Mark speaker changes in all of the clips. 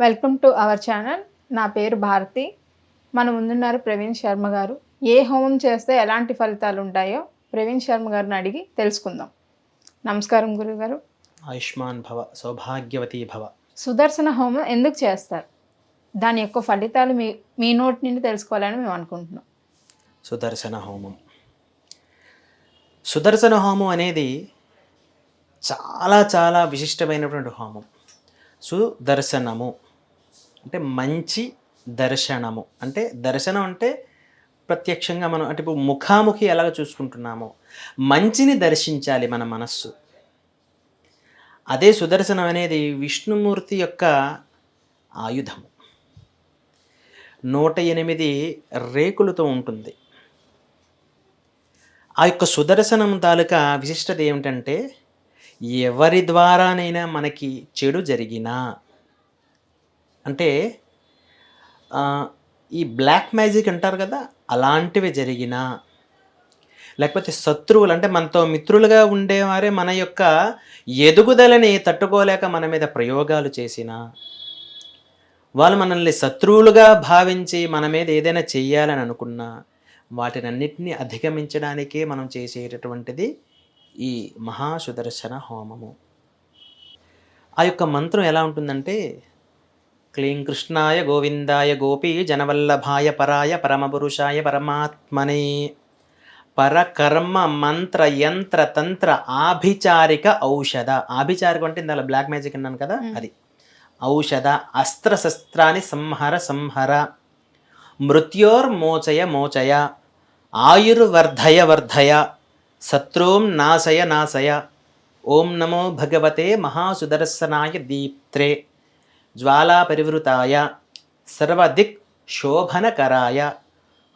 Speaker 1: Welcome to our channel. నా పేరు భారతి. మన ముందున్నారు ప్రవీణ్ శర్మ గారు. ఏ హోమం చేస్తే ఎలాంటి ఫలితాలు ఉంటాయో ప్రవీణ్ శర్మ గారిని అడిగి తెలుసుకుందాం. నమస్కారం గురుగారు.
Speaker 2: ఆయుష్మాన్ భవ సౌభాగ్యవతి భవ.
Speaker 1: సుదర్శన హోమం ఎందుకు చేస్తారు? దాని యొక్క ఫలితాలు మీ మీ నోటి నుండి తెలుసుకోవాలని మేము అనుకుంటున్నాం.
Speaker 2: సుదర్శన హోమం. సుదర్శన హోమం అనేది చాలా చాలా విశిష్టమైనటువంటి హోమం. సుదర్శనము. అంటే మంచి దర్శనము. అంటే దర్శనం అంటే ప్రత్యక్షంగా మనం అంటే ఇప్పుడు ముఖాముఖి ఎలాగ చూసుకుంటున్నామో మంచిని దర్శించాలి మన మనస్సు. అదే సుదర్శనం అనేది విష్ణుమూర్తి యొక్క ఆయుధము. నూట ఎనిమిది రేకులతో ఉంటుంది. ఆ యొక్క సుదర్శనం తాలూకా విశిష్టత ఏమిటంటే ఎవరి ద్వారానైనా మనకి చెడు జరిగినా అంటే ఈ బ్లాక్ మ్యాజిక్ అంటారు కదా అలాంటివి జరిగినా లేకపోతే శత్రువులు అంటే మనతో మిత్రులుగా ఉండేవారే మన యొక్క ఎదుగుదలని తట్టుకోలేక మన మీద ప్రయోగాలు చేసినా వాళ్ళు మనల్ని శత్రువులుగా భావించి మన మీద ఏదైనా చెయ్యాలని అనుకున్నా వాటినన్నిటినీ అధిగమించడానికే మనం చేసేటటువంటిది ఈ మహాసుదర్శన హోమము. ఆ యొక్క మంత్రం ఎలా ఉంటుందంటే క్లీం కృష్ణాయ గోవిందాయ గోపీ జనవల్లభాయ పరాయ పరమపురుషాయ పరమాత్మనే. పరకర్మ మంత్ర యంత్ర తంత్ర ఆభిచారిక ఔషధ. ఆభిచారిక అంటే ఇందాక బ్లాక్ మ్యాజిక్ అన్నాను కదా? అది. ఔషధ అస్త్రశస్త్రాన్ని సంహర సంహర. మృత్యోర్మోచయ మోచయ. ఆయుర్వర్ధయ వర్ధయ. శత్రూం నాశయ నాశయ. ఓం నమో భగవతే మహాసుదర్శనాయ దీప్త్రే. జ్వాలా పరివృతాయ సర్వదిక్ శోభనకరాయ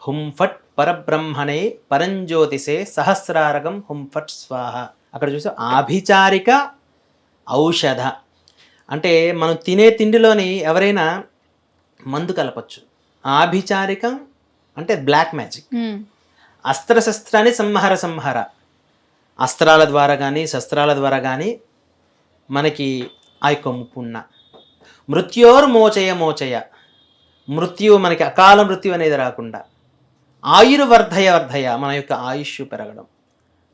Speaker 2: హుం ఫట్ పరబ్రహ్మణే పరంజ్యోతిసే సహస్రారకం హుం ఫట్ స్వాహ. అక్కడ చూసా ఆభిచారిక ఔషధ. అంటే మనం తినే తిండిలోని ఎవరైనా మందు కలపచ్చు. ఆభిచారికం అంటే బ్లాక్ మ్యాజిక్. అస్త్రశస్త్రాన్ని సంహర సంహర. అస్త్రాల ద్వారా కానీ శస్త్రాల ద్వారా కానీ మనకి ఆ యొక్క ముప్పున్న మృత్యోర్మోచయ మోచయ మృత్యు మనకి అకాల మృత్యు అనేది రాకుండా. ఆయుర్వర్ధయ వర్ధయ మన యొక్క ఆయుష్ పెరగడం.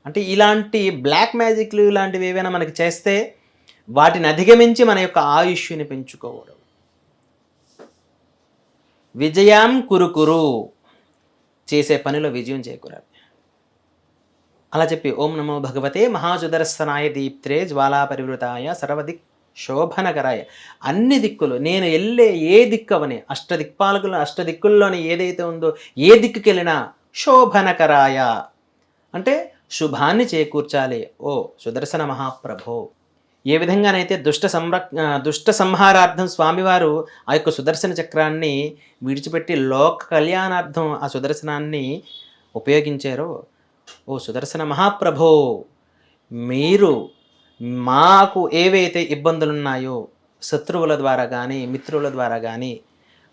Speaker 2: అంటే ఇలాంటి బ్లాక్ మ్యాజిక్లు ఇలాంటివి ఏవైనా మనకి చేస్తే వాటిని అధిగమించి మన యొక్క ఆయుష్ని పెంచుకోవడం. విజయం కురుకురు చేసే పనిలో విజయం చేకూరాలి. అలా చెప్పి ఓం నమో భగవతే మహాసుదర్శనాయ దీప్త్రే జ్వాలా పరివృతాయ సర్వదిక్ శోభనకరాయ అన్ని దిక్కులు నేను వెళ్ళే ఏ దిక్కవని అష్టదిక్పాలకులు అష్టదిక్కుల్లోని ఏదైతే ఉందో ఏ దిక్కుకి వెళ్ళినా శోభనకరాయ అంటే శుభాన్ని చేకూర్చాలి. ఓ సుదర్శన మహాప్రభో. ఏ విధంగానైతే దుష్ట సంర దుష్ట సంహారార్థం స్వామివారు ఆ యొక్క సుదర్శన చక్రాన్ని విడిచిపెట్టి లోక కళ్యాణార్థం ఆ సుదర్శనాన్ని ఉపయోగించారో ఓ సుదర్శన మహాప్రభో మీరు మాకు ఏవైతే ఇబ్బందులు ఉన్నాయో శత్రువుల ద్వారా కానీ మిత్రుల ద్వారా కానీ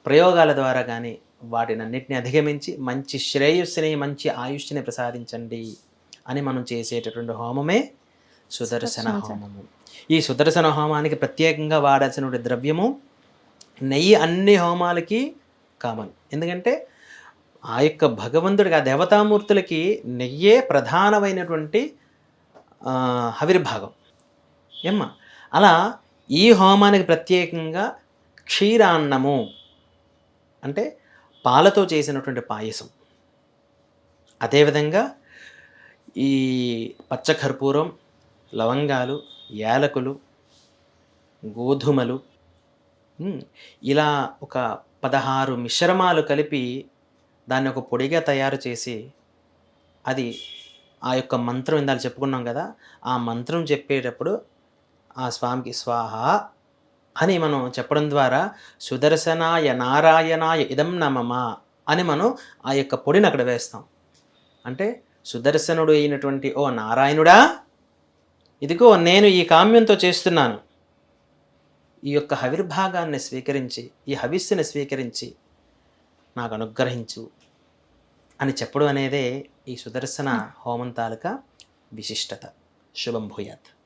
Speaker 2: ప్రయోగాల ద్వారా కానీ వాటినన్నిటిని అధిగమించి మంచి శ్రేయస్సుని మంచి ఆయుష్ని ప్రసాదించండి అని మనం చేసేటటువంటి హోమమే సుదర్శన హోమము. ఈ సుదర్శన హోమానికి ప్రత్యేకంగా వాడాల్సిన ద్రవ్యము నెయ్యి అన్ని హోమాలకి కామన్ ఎందుకంటే ఆ యొక్క భగవంతుడికి ఆ దేవతామూర్తులకి నెయ్యే ప్రధానమైనటువంటి ఆ, హవిర్భాగం. ఏమ్మా అలా ఈ హోమానికి ప్రత్యేకంగా క్షీరాన్నము అంటే పాలతో చేసినటువంటి పాయసం. అదేవిధంగా ఈ పచ్చకర్పూరం లవంగాలు యాలకులు గోధుమలు ఇలా ఒక పదహారు మిశ్రమాలు కలిపి దాన్ని ఒక పొడిగా తయారు చేసి అది ఆ యొక్క మంత్రం ఇందాక చెప్పుకున్నాం కదా ఆ మంత్రం చెప్పేటప్పుడు ఆ స్వామికి స్వాహ అని మనం చెప్పడం ద్వారా సుదర్శనాయ నారాయణాయ ఇదం నమమా అని మనం ఆ యొక్క పొడిని అక్కడ వేస్తాం. అంటే సుదర్శనుడు అయినటువంటి ఓ నారాయణుడా ఇదిగో నేను ఈ కామ్యంతో చేస్తున్నాను. ఈ యొక్క హవిర్భాగాన్ని స్వీకరించి ఈ హవిస్సుని స్వీకరించి నాకు అనుగ్రహించు అని చెప్పడం అనేదే ఈ సుదర్శన హోమం తాలూకా విశిష్టత. శుభం భూయాత్.